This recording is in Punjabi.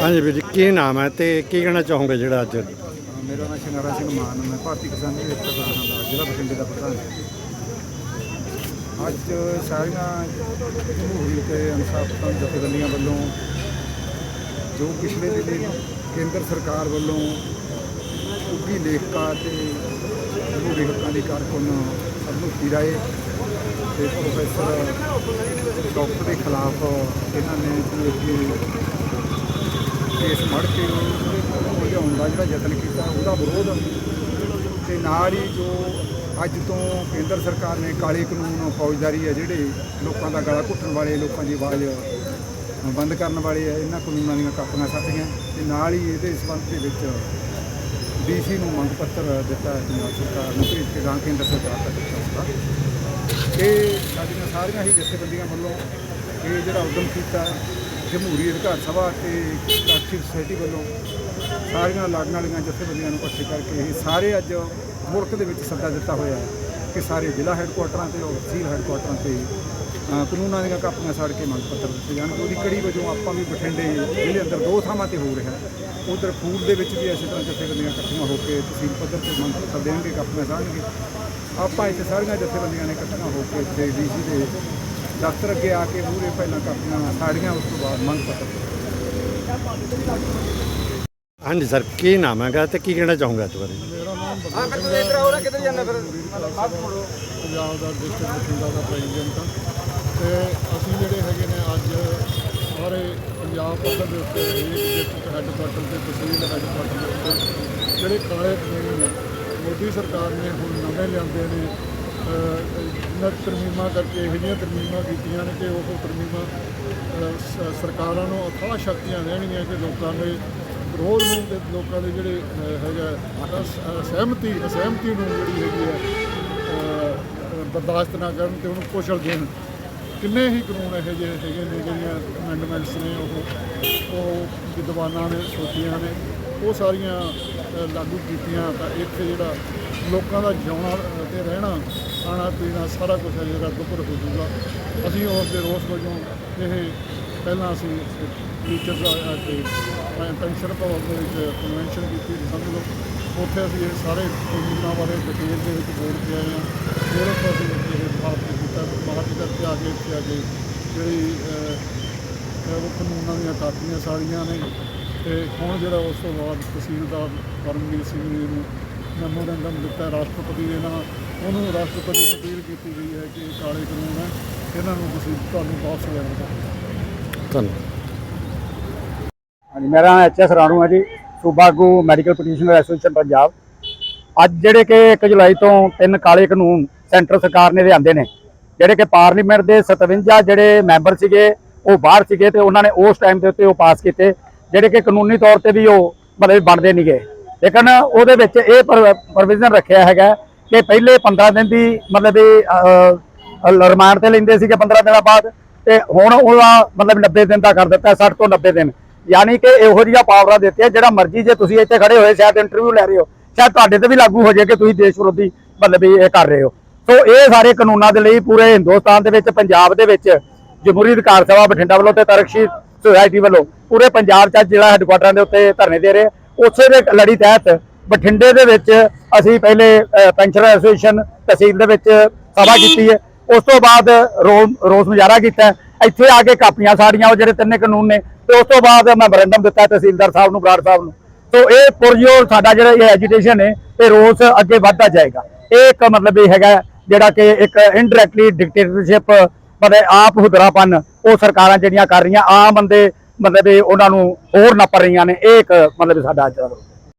ਹਾਂਜੀ ਵੀਰ ਜੀ, ਕੀ ਨਾਮ ਹੈ ਤੇ ਕੀ ਕਹਿਣਾ ਚਾਹੋਗੇ ਜਿਹੜਾ ਅੱਜ ਮੇਰਾ ਨਾਮ ਸ਼ਿੰਗਾਰਾ ਸਿੰਘ ਮਾਨ, ਮੈਂ ਭਾਰਤੀ ਕਿਸਾਨ ਯੂਨੀਅਨ ਦਾ ਪ੍ਰਧਾਨ ਹਾਂ ਜ਼ਿਲ੍ਹਾ ਬਠਿੰਡੇ ਦਾ ਪ੍ਰਧਾਨ ਹਾਂ। ਅੱਜ ਸਾਰੀਆਂ ਜਮਹੂਰੀ ਤੇ ਇਨਸਾਫ ਜਥੇਬੰਦੀਆਂ ਵੱਲੋਂ ਜੋ ਪਿਛਲੇ ਦਿਨੀ ਕੇਂਦਰ ਸਰਕਾਰ ਵੱਲੋਂ ਉੱਗੀ ਲੇਖਕਾਂ ਤੇ ਜਮਹੂਰੀ ਹੱਕਾਂ ਦੀ ਕਾਰਕੁਨ ਅਭਨੂਤੀ ਰਾਏ ਤੇ ਪ੍ਰੋਫੈਸਰ ਡਾਕਟਰ ਦੇ ਖਿਲਾਫ ਇਹਨਾਂ ਨੇ ਜੋ ਕਿ ਕੇਸ ਮੜ ਕੇ ਉਹਦੇ ਭਜਾਉਣ ਦਾ ਜਿਹੜਾ ਯਤਨ ਕੀਤਾ, ਉਹਦਾ ਵਿਰੋਧ ਤੇ ਨਾਲ ਹੀ ਜੋ ਅੱਜ ਤੋਂ ਕੇਂਦਰ ਸਰਕਾਰ ਨੇ ਕਾਲੇ ਕਾਨੂੰਨ ਫੌਜਦਾਰੀ ਹੈ, ਜਿਹੜੇ ਲੋਕਾਂ ਦਾ ਗਲਾ ਘੁੱਟਣ ਵਾਲੇ, ਲੋਕਾਂ ਦੀ ਆਵਾਜ਼ ਬੰਦ ਕਰਨ ਵਾਲੇ ਆ ਇਹਨਾਂ ਕਾਨੂੰਨਾਂ ਦੀਆਂ ਕਾਪੀਆਂ ਸੱਟੀਆਂ ਤੇ ਨਾਲ ਹੀ ਇਹਦੇ ਸੰਬੰਧ ਦੇ ਵਿੱਚ ਡੀਸੀ ਨੂੰ ਮੰਗ ਪੱਤਰ ਦਿੱਤਾ ਹੈ, ਪੰਜਾਬ ਸਰਕਾਰ ਨੂੰ ਭੇਜ ਕੇ ਗਾਂ ਕੇਂਦਰ ਸਰਕਾਰ ਤੱਕ ਦਿੱਤਾ ਇਹ ਸਾਡੀਆਂ ਸਾਰੀਆਂ ਹੀ ਜਥੇਬੰਦੀਆਂ ਵੱਲੋਂ ਇਹ ਜਿਹੜਾ ਉਦਮ ਕੀਤਾ ਜਮਹੂਰੀ ਅਧਿਕਾਰ ਸਭਾ ਤੇ ਰਾਸ਼ਟਰੀ ਸੁਸਾਇਟੀ ਵੱਲੋਂ ਸਾਰੀਆਂ ਲੜਨ ਵਾਲੀਆਂ ਜਥੇਬੰਦੀਆਂ ਨੂੰ ਇਕੱਠੇ ਕਰਕੇ ਇਹ ਸਾਰੇ ਅੱਜ ਮੁਲਕ ਦੇ ਵਿੱਚ ਸੱਦਾ ਦਿੱਤਾ ਹੋਇਆ ਹੈ ਕਿ ਸਾਰੇ ਜ਼ਿਲ੍ਹਾ ਹੈੱਡਕੁਆਟਰਾਂ ਤੇ ਔਰ ਤਹਿਸੀਲ ਹੈੱਡਕੁਆਟਰਾਂ ਤੇ ਕਾਨੂੰਨਾਂ ਦੀਆਂ ਕਾਪੀਆਂ ਸਾੜ ਕੇ ਮੰਗ ਪੱਤਰ ਦਿੱਤੇ ਜਾਣ। ਉਹਦੀ ਕੜੀ ਵਜੋਂ ਆਪਾਂ ਵੀ ਬਠਿੰਡੇ ਜ਼ਿਲ੍ਹੇ ਅੰਦਰ ਦੋ ਥਾਵਾਂ ਤੇ ਹੋ ਰਿਹਾ ਉਧਰ ਫੂਡ ਦੇ ਵਿੱਚ ਵੀ ਇਸੇ ਤਰ੍ਹਾਂ ਜਥੇਬੰਦੀਆਂ ਇਕੱਠੀਆਂ ਹੋ ਕੇ ਤਹਿਸੀਲ ਪੱਧਰ ਤੇ ਮੰਗ ਪੱਤਰ ਦੇਣਗੇ, ਕਾਪੀਆਂ ਸਾੜਨਗੇ। ਆਪਾਂ ਇੱਥੇ ਸਾਰੀਆਂ ਜਥੇਬੰਦੀਆਂ ਨੇ ਇਕੱਠੀਆਂ ਹੋ ਕੇ ਇੱਥੇ ਡੀਸੀ ਦੇ ਦਫ਼ਤਰ ਅੱਗੇ ਆ ਕੇ ਮੂਹਰੇ ਪਹਿਲਾਂ ਕਾਪੀਆਂ ਸਾੜੀਆਂ ਉਸ ਤੋਂ ਬਾਅਦ ਮੰਗ ਪੱਤਰ। ਹਾਂਜੀ ਸਰ ਕੀ ਨਾਮ ਹੈਗਾ ਤੇ ਕੀ ਕਹਿਣਾ ਚਾਹੋਗੇ ਅੱਜ ਬਾਰੇ? ਮੇਰਾ ਨਾਮ ਹਾਂ ਫਿਰ ਤੁਸੀਂ ਇੱਧਰ ਆਓ ਕਿੱਧਰ ਜਾਂਦਾ ਫਿਰ? ਪੰਜਾਬ ਦਾ ਡਿਸਟ੍ਰਿਕਟ ਬਠਿੰਡਾ ਦਾ ਪ੍ਰੈਜ਼ੀਡੈਂਟ ਹਾਂ। ਤੇ ਅਸੀਂ ਜਿਹੜੇ ਹੈਗੇ ਨੇ ਅੱਜ ਸਾਰੇ ਪੰਜਾਬ ਪੱਧਰ ਦੇ ਉੱਤੇ ਡਿਸਟ੍ਰਿਕਟ ਹੈੱਡਕੁਆਟਰ ਤੇ ਤਹਿਸੀਲ ਹੈੱਡਕੁਆਟਰ ਦੇ ਉੱਤੇ ਜਿਹੜੇ ਕਾਲੇ ਕਾਨੂੰਨ ਨੇ ਮੋਦੀ ਸਰਕਾਰ ਨੇ ਹੁਣ ਨਵੇਂ ਲਿਆਂਦੇ ਨੇ ਅਹ, ਤਰਮੀਮਾਂ ਕਰਕੇ ਇਹੋ ਜਿਹੀਆਂ ਤਰਮੀਮਾਂ ਕੀਤੀਆਂ ਨੇ ਕਿ ਉਹ ਤਰਮੀਮਾਂ ਸ- ਸਰਕਾਰਾਂ ਨੂੰ ਅਥਾਹ ਸ਼ਕਤੀਆਂ ਦੇਣਗੀਆਂ ਕਿ ਲੋਕਾਂ ਦੇ ਵਿਰੋਧ ਨੂੰ ਤੇ ਲੋਕਾਂ ਦੇ ਜਿਹੜੇ ਅਹ, ਹੈਗਾ ਅਸ- ਅਹ, ਸਹਿਮਤੀ ਅਸਹਿਮਤੀ ਨੂੰ ਜਿਹੜੀ ਹੈਗੀ ਹੈ ਅਹ, ਬਰਦਾਸ਼ਤ ਨਾ ਕਰਨ ਤੇ ਉਹਨੂੰ ਕੁਚਲ ਦੇਣ। ਕਿੰਨੇ ਹੀ ਕਾਨੂੰਨ ਇਹੋ ਜਿਹੇ ਹੈਗੇ ਨੇ ਜਿਹੜੀਆਂ ਅਮੈਂਡਮੈਂਟਸ ਨੇ ਉਹ ਉਹ ਵਿਦਵਾਨਾਂ ਨੇ ਸੋਚੀਆਂ ਨੇ ਉਹ ਸਾਰੀਆਂ ਅਹ, ਲਾਗੂ ਕੀਤੀਆਂ ਤਾਂ ਇੱਥੇ ਜਿਹੜਾ ਲੋਕਾਂ ਦਾ ਜਿਉਣਾ ਅਹ, ਤੇ ਰਹਿਣਾ ਖਾਣਾ ਪੀਣਾ ਸਾਰਾ ਕੁਝ ਹੈ ਜਿਹੜਾ ਦੁੱਭਰ ਹੋ ਜਾਊਗਾ। ਅਸੀਂ ਉਸ ਦੇ ਰੋਸ ਵਜੋਂ ਇਹ ਪਹਿਲਾਂ ਅਸੀਂ ਟੀਚਰਸ ਆ ਕੇ ਪੈਨਸ਼ਨ ਭਵਨ ਦੇ ਵਿੱਚ ਕਨਵੈਨਸ਼ਨ ਕੀਤੀ ਸਮਝ ਲਓ। ਉੱਥੇ ਅਸੀਂ ਇਹ ਸਾਰੇ ਕਾਨੂੰਨਾਂ ਬਾਰੇ ਡਿਟੇਲ ਦੇ ਵਿੱਚ ਬੋਲ ਕੇ ਆਏ ਹਾਂ। ਫਿਰ ਉੱਥੋਂ ਅਸੀਂ ਇਹ ਸਥਾਪਿਤ ਕੀਤਾ। ਬਾਅਦ ਕਰਕੇ ਆ ਕੇ ਇੱਥੇ ਆ ਕੇ ਜਿਹੜੀ ਉਹ ਕਾਨੂੰਨਾਂ ਦੀਆਂ ਕਾਪੀਆਂ ਸਾਰੀਆਂ ਨੇ। ਤੇ ਹੁਣ ਜਿਹੜਾ ਉਸ ਤੋਂ ਬਾਅਦ ਤਹਿਸੀਲਦਾਰ ਪਰਮਜੀਤ ਸਿੰਘ ਜੀ ਨੂੰ ਮੈਮੋਰੈਂਡਮ ਦਿੱਤਾ। ਰਾਸ਼ਟਰਪਤੀ ਦੇ ਨਾਲ ਉਹਨੂੰ ਰਾਸ਼ਟਰਪਤੀ ਨੂੰ ਅਪੀਲ ਕੀਤੀ ਗਈ ਹੈ ਕਿ ਇਹ ਕਾਲੇ ਕਾਨੂੰਨ ਹੈ ਇਹਨਾਂ ਨੂੰ ਤੁਸੀਂ ਤੁਹਾਨੂੰ ਵਾਪਸ ਲੈਣਾ ਚਾਹੀਦਾ ਧੰਨਵਾਦ। ਹਾਂਜੀ ਮੇਰਾ ਨਾਮ ਐਚ ਐਸ ਰਾਣੂ ਹੈ ਜੀ ਸੂਬਾ ਆਗੂ ਮੈਡੀਕਲ ਪਟੀਸ਼ਨਰ ਐਸੋਸੀਏਸ਼ਨ ਪੰਜਾਬ। ਅੱਜ ਜਿਹੜੇ ਕਿ 1 ਜੁਲਾਈ ਤੋਂ ਤਿੰਨ ਕਾਲੇ ਕਾਨੂੰਨ ਸੈਂਟਰ ਸਰਕਾਰ ਨੇ ਲਿਆਂਦੇ ਨੇ ਜਿਹੜੇ ਕਿ ਪਾਰਲੀਮੈਂਟ ਦੇ 57 ਜਿਹੜੇ ਮੈਂਬਰ ਸੀਗੇ ਉਹ ਬਾਹਰ ਸੀਗੇ ਤੇ ਉਹਨਾਂ ਨੇ ਉਸ ਟਾਈਮ ਦੇ ਉੱਤੇ ਉਹ ਪਾਸ ਕੀਤੇ ਜਿਹੜੇ ਕਿ ਕਾਨੂੰਨੀ ਤੌਰ ਤੇ ਵੀ ਉਹ ਮਤਲਬ ਬਣਦੇ ਨਹੀਂ ਗਏ ਲੇਕਿਨ ਉਹਦੇ ਵਿੱਚ ਇਹ ਪ੍ਰੋਵੀਜ਼ਨ ਰੱਖਿਆ ਹੈਗਾ ਕਿ ਪਹਿਲੇ 15 ਦਿਨ ਦੀ ਮਤਲਬ ਇਹ ਰਿਮਾਂਡ ਤੇ ਲੈਂਦੇ ਸੀਗੇ 15 ਦਿਨਾਂ ਬਾਅਦ ਤੇ ਹੁਣ ਉਹਦਾ ਮਤਲਬ 90 ਦਿਨ ਦਾ ਕਰ ਦਿੱਤਾ 60 ਤੋਂ 90 ਦਿਨ। ਯਾਨੀ ਕਿ ਇਹੋ ਜਿਹੀਆਂ ਪਾਵਰਾਂ ਦਿੱਤੀਆਂ, ਜਿਹੜਾ ਮਰਜ਼ੀ ਜੇ ਤੁਸੀਂ ਇੱਥੇ ਖੜੇ ਹੋਏ, ਸ਼ਾਇਦ ਇੰਟਰਵਿਊ ਲੈ ਰਹੇ ਹੋ, ਸ਼ਾਇਦ ਤੁਹਾਡੇ ਤੇ ਵੀ ਲਾਗੂ ਹੋ ਜਾਏ ਕਿ ਤੁਸੀਂ ਦੇਸ਼ ਵਿਰੋਧੀ ਮਤਲਬ ਵੀ ਇਹ ਕਰ ਰਹੇ ਹੋ। ਸੋ ਇਹ ਸਾਰੇ ਕਾਨੂੰਨਾਂ ਦੇ ਲਈ ਪੂਰੇ ਹਿੰਦੁਸਤਾਨ ਦੇ ਵਿੱਚ, ਪੰਜਾਬ ਦੇ ਵਿੱਚ ਜਮਹੂਰੀ ਅਧਿਕਾਰ ਸਭਾ ਬਠਿੰਡਾ ਵੱਲੋਂ ਤੇ ਤਰਕਸ਼ੀਲ ਸੁਸਾਇਟੀ ਵੱਲੋਂ ਪੂਰੇ ਪੰਜਾਬ 'ਚ ਅੱਜ ਜ਼ਿਲ੍ਹਾ ਹੈੱਡਕੁਆਟਰਾਂ ਦੇ ਉੱਤੇ ਧਰਨੇ ਦੇ ਰਹੇ, ਉਸੇ ਦੇ ਲੜੀ ਤਹਿਤ ਬਠਿੰਡੇ ਦੇ ਵਿੱਚ ਅਸੀਂ ਪਹਿਲੇ ਅਹ, ਐਸੋਸੀਏਸ਼ਨ ਤਹਿਸੀਲ ਦੇ ਵਿੱਚ ਸਭਾ ਕੀਤੀ ਹੈ। ਉਸ ਤੋਂ ਬਾਅਦ ਰੋ- ਰੋਸ ਮੁਜ਼ਾਹਰਾ ਕੀਤਾ ਇੱਥੇ ਆ ਕੇ ਕਾਪੀਆਂ ਸਾੜੀਆਂ ਉਹ ਜਿਹੜੇ ਤਿੰਨੇ ਕਾਨੂੰਨ ਨੇ ਤੇ ਉਸ ਤੋਂ ਬਾਅਦ ਮੈਮੋਰੈਂਡਮ ਦਿੱਤਾ ਤਹਿਸੀਲਦਾਰ ਸਾਹਿਬ ਨੂੰ ਬਰਾੜ ਸਾਹਿਬ ਨੂੰ। ਸੋ ਇਹ ਪੁਰਜੋਰ ਸਾਡਾ ਜਿਹੜਾ ਇਹ ਐਜੀਟੇਸ਼ਨ ਹੈ ਇਹ ਰੋਸ ਅੱਗੇ ਵੱਧਦਾ ਜਾਏਗਾ। ਇਹ ਇੱਕ ਮਤਲਬ ਇਹ ਹੈਗਾ ਜਿਹੜਾ ਕਿ ਇੱਕ ਇਨਡਾਇਰੈਕਟਲੀ ਡਿਕਟੇਟਰਸ਼ਿਪ ਮਤਲਬ ਆਪ ਹੁਦਰਾਪਨ ਉਹ ਸਰਕਾਰਾਂ ਜਿਹੜੀਆਂ ਕਰ ਰਹੀਆਂ ਆਮ ਬੰਦੇ ਮਤਲਬ ਇਹ ਉਹਨਾਂ ਨੂੰ ਹੋਰ ਨੱਪ ਰਹੀਆਂ ਨੇ ਇਹ ਇੱਕ ਮਤਲਬ ਸਾਡਾ ਅੱਜ ਦਾ